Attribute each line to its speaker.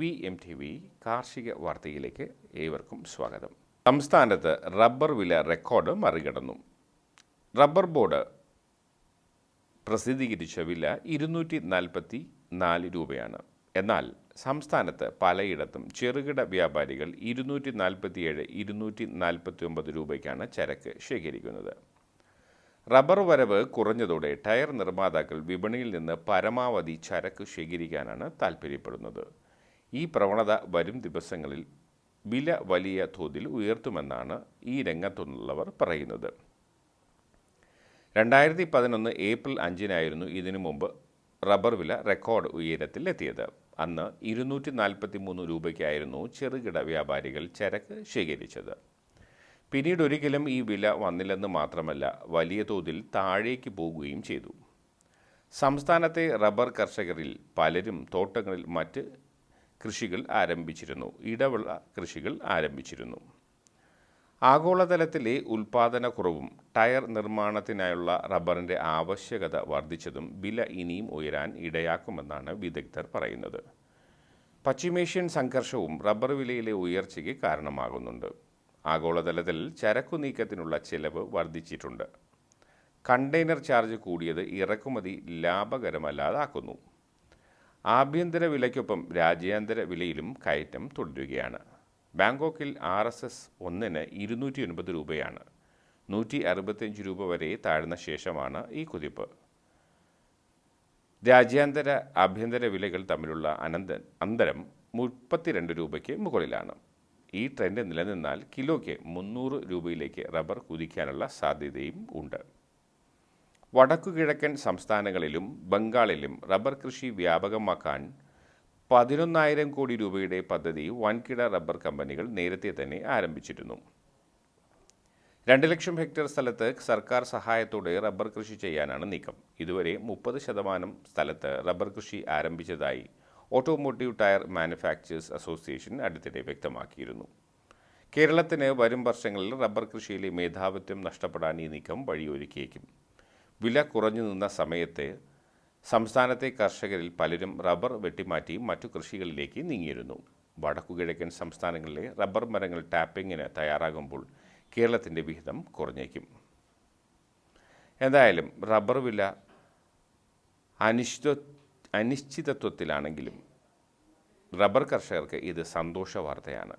Speaker 1: V M T V കാർഷിക വാർത്തയിലേക്ക് ഏവർക്കും സ്വാഗതം. സംസ്ഥാനത്ത് റബ്ബർ വില റെക്കോർഡ് മറികടന്നു. റബ്ബർ ബോർഡ് പ്രസിദ്ധീകരിച്ച വില ഇരുന്നൂറ്റി നാൽപ്പത്തി നാല് രൂപയാണ്. എന്നാൽ സംസ്ഥാനത്ത് പലയിടത്തും ചെറുകിട വ്യാപാരികൾ ഇരുന്നൂറ്റി നാൽപ്പത്തിയേഴ് ഇരുന്നൂറ്റി നാൽപ്പത്തി ഒമ്പത് രൂപയ്ക്കാണ് ചരക്ക് ശേഖരിക്കുന്നത്. റബ്ബർ വരവ് കുറഞ്ഞതോടെ ടയർ നിർമ്മാതാക്കൾ വിപണിയിൽ നിന്ന് പരമാവധി ചരക്ക് ശേഖരിക്കാനാണ് താൽപ്പര്യപ്പെടുന്നത് ഈ പ്രവണത വരും ദിവസങ്ങളിൽ വില വലിയ തോതിൽ ഉയർത്തുമെന്നാണ് ഈ രംഗത്തുള്ളവർ പറയുന്നത്. രണ്ടായിരത്തി പതിനൊന്ന് ഏപ്രിൽ അഞ്ചിനായിരുന്നു ഇതിനു മുമ്പ് റബ്ബർ വില റെക്കോർഡ് ഉയരത്തിൽ എത്തിയത് അന്ന് ഇരുന്നൂറ്റി നാൽപ്പത്തി മൂന്ന് രൂപയ്ക്കായിരുന്നു ചെറുകിട വ്യാപാരികൾ ചരക്ക് ശേഖരിച്ചത്. പിന്നീട് ഒരിക്കലും ഈ വില വന്നില്ലെന്ന് മാത്രമല്ല വലിയ തോതിൽ താഴേക്ക് പോകുകയും ചെയ്തു. സംസ്ഥാനത്തെ റബ്ബർ കർഷകരിൽ പലരും തോട്ടങ്ങളിൽ മറ്റ് കൃഷികൾ ആരംഭിച്ചിരുന്നു. ഇടവിള കൃഷികൾ ആരംഭിച്ചിരുന്നു. ആഗോളതലത്തിലെ ഉൽപാദനക്കുറവും ടയർ നിർമ്മാണത്തിനായുള്ള റബ്ബറിന്റെ ആവശ്യകത വർദ്ധിച്ചതും വില ഇനിയും ഉയരാൻ ഇടയാക്കുമെന്നാണ് വിദഗ്ധർ പറയുന്നത്. പശ്ചിമേഷ്യൻ സംഘർഷവും റബ്ബർ വിലയിലെ ഉയർച്ചയ്ക്ക് കാരണമാകുന്നുണ്ട്. ആഗോളതലത്തിൽ ചരക്കു നീക്കത്തിനുള്ള ചെലവ് വർദ്ധിച്ചിട്ടുണ്ട്. കണ്ടെയ്നർ ചാർജ് കൂടിയത് ഇറക്കുമതി ലാഭകരമല്ലാതാക്കുന്നു. ആഭ്യന്തര വിലയ്ക്കൊപ്പം രാജ്യാന്തര വിലയിലും കയറ്റം തുടരുകയാണ്. ബാങ്കോക്കിൽ ആർ എസ് എസ് ഒന്നിന് ഇരുന്നൂറ്റി ഒൻപത് രൂപയാണ്. നൂറ്റി അറുപത്തിയഞ്ച് രൂപ വരെ താഴ്ന്ന ശേഷമാണ് ഈ കുതിപ്പ്. രാജ്യാന്തര ആഭ്യന്തര വിലകൾ തമ്മിലുള്ള അനന്ത അന്തരം മുപ്പത്തിരണ്ട് രൂപയ്ക്ക് മുകളിലാണ്. ഈ ട്രെൻഡ് നിലനിന്നാൽ കിലോയ്ക്ക് മുന്നൂറ് രൂപയിലേക്ക് റബ്ബർ കുതിക്കാനുള്ള സാധ്യതയും ഉണ്ട്. വടക്കുകിഴക്കൻ സംസ്ഥാനങ്ങളിലും ബംഗാളിലും റബ്ബർ കൃഷി വ്യാപകമാക്കാൻ പതിനൊന്നായിരം കോടി രൂപയുടെ പദ്ധതി വൻകിട റബ്ബർ കമ്പനികൾ നേരത്തെ തന്നെ ആരംഭിച്ചിരുന്നു. രണ്ട് ലക്ഷം ഹെക്ടർ സ്ഥലത്ത് സർക്കാർ സഹായത്തോടെ റബ്ബർ കൃഷി ചെയ്യാനാണ് നീക്കം. ഇതുവരെ മുപ്പത് ശതമാനം സ്ഥലത്ത് റബ്ബർ കൃഷി ആരംഭിച്ചതായി ഓട്ടോമോട്ടീവ് ടയർ മാനുഫാക്ചേഴ്സ് അസോസിയേഷൻ അടുത്തിടെ വ്യക്തമാക്കിയിരുന്നു. കേരളത്തിന് വരും വർഷങ്ങളിൽ റബ്ബർ കൃഷിയിലെ മേധാവിത്വം നഷ്ടപ്പെടാൻ ഈ നീക്കം വഴിയൊരുക്കിയേക്കും. വില കുറഞ്ഞു നിന്ന സമയത്ത് സംസ്ഥാനത്തെ കർഷകരിൽ പലരും റബ്ബർ വെട്ടിമാറ്റി മറ്റു കൃഷികളിലേക്ക് നീങ്ങിയിരുന്നു. വടക്കുകിഴക്കൻ സംസ്ഥാനങ്ങളിലെ റബ്ബർ മരങ്ങൾ ടാപ്പിങ്ങിന് തയ്യാറാകുമ്പോൾ കേരളത്തിന്റെ വിഹിതം കുറഞ്ഞേക്കും. എന്തായാലും റബ്ബർ വില അനിശ്ചിത അനിശ്ചിതത്വത്തിലാണെങ്കിലും റബ്ബർ കർഷകർക്ക് ഇത് സന്തോഷ വാർത്തയാണ്.